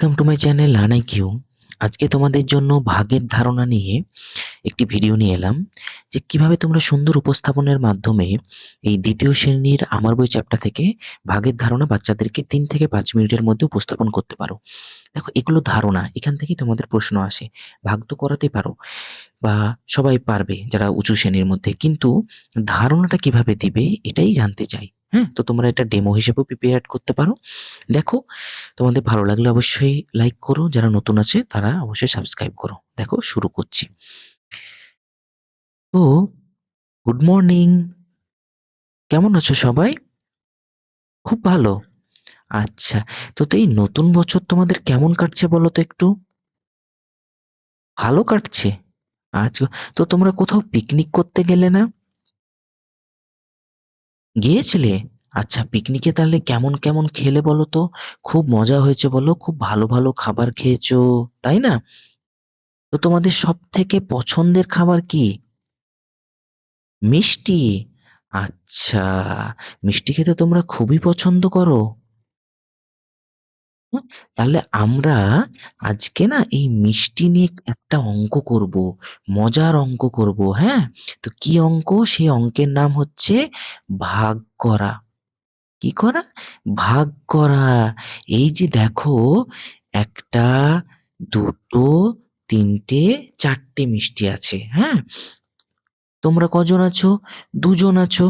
Welcome to my channel আনাই কিউ আজকে তোমাদের জন্য ভাগের ধারণা নিয়ে একটি ভিডিও নিয়ে এলাম, যে কীভাবে তোমরা সুন্দর উপস্থাপনের মাধ্যমে এই দ্বিতীয় শ্রেণির আমার বই চ্যাপ্টার থেকে ভাগের ধারণা বাচ্চাদেরকে তিন থেকে পাঁচ মিনিটের মধ্যে উপস্থাপন করতে পারো। দেখো, এগুলো ধারণা, এখান থেকেই তোমাদের প্রশ্ন আসে, ভাগ তো করাতে পারো বা সবাই পারবে যারা উঁচু শ্রেণির মধ্যে, কিন্তু ধারণাটা কীভাবে দিবে এটাই জানতে চাই। হ্যাঁ তো তোমরা এটা ডেমো হিসেবেও প্রিপেয়ার করতে পারো। দেখো, তোমাদের ভালো লাগলে অবশ্যই লাইক করো। যারা নতুন আছে, তারা অবশ্যই সাবস্ক্রাইব করো। দেখো, শুরু করছি। তো গুড মর্নিং কেমন আছো সবাই? খুব ভালো। আচ্ছা তো তো এই নতুন বছর তোমাদের কেমন কাটছে বলো তো একটু? ভালো কাটছে? আচ্ছা তো তোমরা কোথাও পিকনিক করতে গেলে না? গিয়েছিলে? আচ্ছা পিকনিকে তাহলে কেমন কেমন খেলে বলো তো? খুব মজা হয়েছে বলো, খুব ভালো ভালো খাবার খেয়েছো, তাই না? তো তোমাদের সব থেকে পছন্দের খাবার কি? মিষ্টি? আচ্ছা মিষ্টি খেতে তোমরা খুবই পছন্দ করো। তাহলে আমরা আজকে না এই মিষ্টি নিয়ে একটা অঙ্ক করব, মজার অঙ্ক করব হ্যাঁ? তো কি অঙ্ক? সেই অঙ্কের নাম হচ্ছে ভাগ করা। কি করা? ভাগ করা। এই যে দেখো, একটা, দুটো, তিনটে, চারটে মিষ্টি আছে হ্যাঁ? তোমরা কজন আছো? দুজন আছো।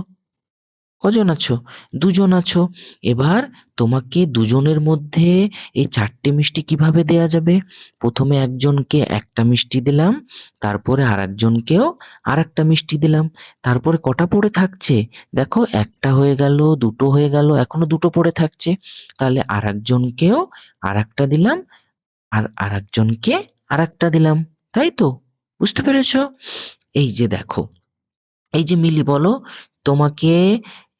কজন আছো? দুজন আছো। এবার তোমাকে দুজনের মধ্যে এই চারটে মিষ্টি কীভাবে দেয়া যাবে? প্রথমে একজনকে একটা মিষ্টি দিলাম, তারপরে আর একজনকেও আর একটা মিষ্টি দিলাম। তারপরে কটা পড়ে থাকছে? দেখো, একটা হয়ে গেল, দুটো হয়ে গেল, এখনও দুটো পড়ে থাকছে। তাহলে আর একজনকেও আর একটা দিলাম, আর আর একজনকে আর একটা দিলাম। তাই তো? বুঝতে পেরেছ? এই যে দেখো, এই যে মিলি বলো, তোমাকে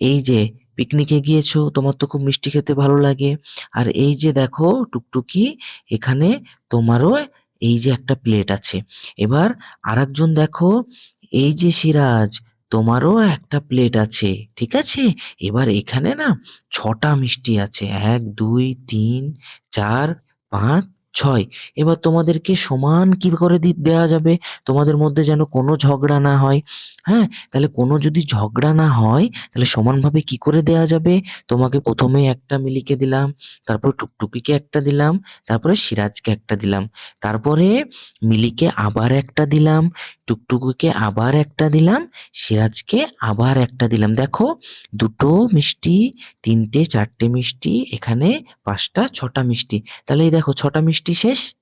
এই যে পিকনিকে গিয়েছো, তোমার তো খুব মিষ্টি খেতে ভালো লাগে। আর এই যে দেখো, টুকটুকি, এখানে তোমারও এই যে একটা প্লেট আছে। এবার আরেকজন দেখো, এই যে সিরাজ, তোমারও একটা প্লেট আছে, ঠিক আছে? এবার এখানে না ছটা মিষ্টি আছে, এক, দুই, তিন, চার, পাঁচ ছয়, এবার তোমাদেরকে সমান কি করে দি- দেওয়া যাবে? তোমাদের মধ্যে যেন কোনো ঝগড়া না হয়। হ্যাঁ তাহলে কোনো যদি ঝগড়া না হয়, তাহলে সমানভাবে কি করে দেয়া যাবে? তোমাকে প্রথমে একটা মিলিকে দিলাম, তারপর টুকটুকিকে একটা দিলাম, তারপরে সিরাজকে একটা দিলাম। তারপরে মিলিকে আবার একটা দিলাম, টুকটুকিকে আবার একটা দিলাম, সিরাজকে আবার একটা দিলাম। দেখো, দুটো মিষ্টি, তিনটে, চারটে মিষ্টি, এখানে পাঁচটা, ছটা মিষ্টি। তাহলে এই দেখো, ছটা মিষ্টি শেষ?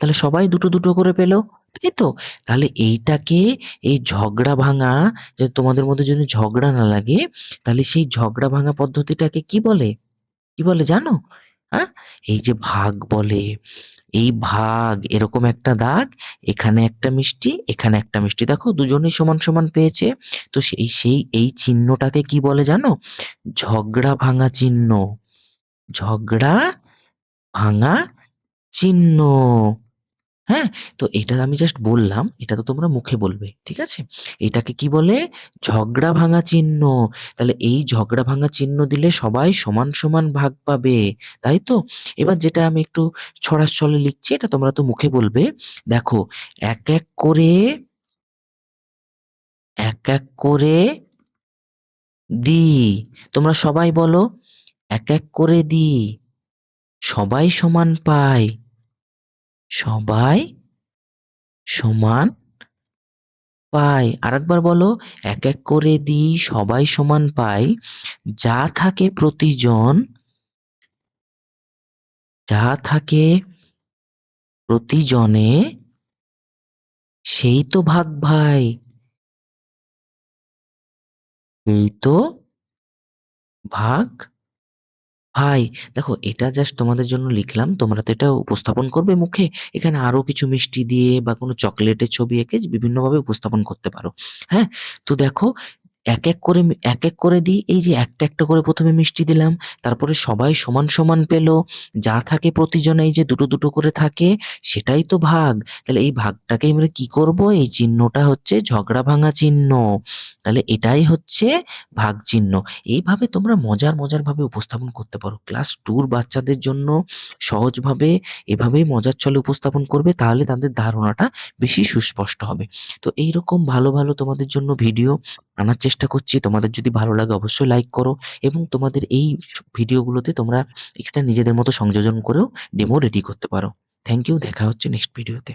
তাহলে সবাই দুটো দুটো করে পেল। তাই তো? তাহলে এইটাকে, এই ঝগড়া ভাঙা যে তোমাদের মধ্যে যদি ঝগড়া না লাগে, তাহলে সেই ঝগড়া ভাঙা পদ্ধতিটাকে কি বলে? কি বলে জানো? হ্যাঁ এই যে ভাগ বলে। এই ভাগ, এরকম একটা দাগ, এখানে একটা মিষ্টি, এখানে একটা মিষ্টি। দেখো, দুজনেই সমান সমান পেয়েছে। তো সেই সেই, এই চিহ্নটাকে কি বলে জানো? ঝগড়া ভাঙা চিহ্ন। ঝগড়া ভাঙা চিহ্ন। হ্যাঁ? তো এটা আমি জাস্ট বললাম, এটা তো তোমরা মুখে বলবে, ঠিক আছে? এটাকে কি বলে? ঝগড়া ভাঙা চিহ্ন। তাহলে এই ঝগড়া ভাঙা চিহ্ন দিলে সবাই সমান সমান ভাগ পাবে, তাই তো? এবার যেটা আমি একটু ছড়াস ছলে লিখছি, এটা তোমরা তো মুখে বলবে। দেখো, এক এক করে, এক এক করে দি তোমরা সবাই বলো, এক এক করে দি সবাই সমান পায় সবাই সমান পায় আরেকবার বলো, এক এক করে দিই, সবাই সমান পায় যা থাকে প্রতিজন, যা থাকে প্রতিজনে, সেই তো ভাগ ভাই। এই তো ভাগ ভাই দেখো এটা জাস্ট তোমাদের জন্য লিখলাম, তোমরা তো এটা উপস্থাপন করবে মুখে। এখানে আরও কিছু মিষ্টি দিয়ে বা কোনো চকলেটের ছবি এঁকে বিভিন্নভাবে উপস্থাপন করতে পারো। হ্যাঁ তো দেখো এক এক করে এক এক করে দিই। এই যে একটা একটা করে প্রথমে মিষ্টি দিলাম, তারপরে সবাই সমান সমান পেল। যা থাকে প্রতিজনে এই যে দুটো দুটো করে থাকে, সেটাই তো ভাগ। তাহলে এই ভাগটাকে আমরা কি করব? এই চিহ্নটা হচ্ছে ঝগড়া ভাঙা চিহ্ন। তাহলে এটাই হচ্ছে ভাগ চিহ্ন। এইভাবে তোমরা মজার মজার ভাবে উপস্থাপন করতে পারো। ক্লাস টুর বাচ্চাদের জন্য সহজভাবে এভাবেই মজার ছলে উপস্থাপন করবে, তাহলে তাদের ধারণাটা বেশি সুস্পষ্ট হবে। তো এইরকম ভালো ভালো তোমাদের জন্য ভিডিও আনার চেষ্টা করছি। তোমাদের যদি ভালো লাগে অবশ্যই লাইক করো এবং তোমাদের এই ভিডিওগুলোতে তোমরা এক্সট্রা নিজেদের মতো সংযোজন করেও ডেমো রেডি করতে পারো। থ্যাংক ইউ দেখা হচ্ছে নেক্সট ভিডিওতে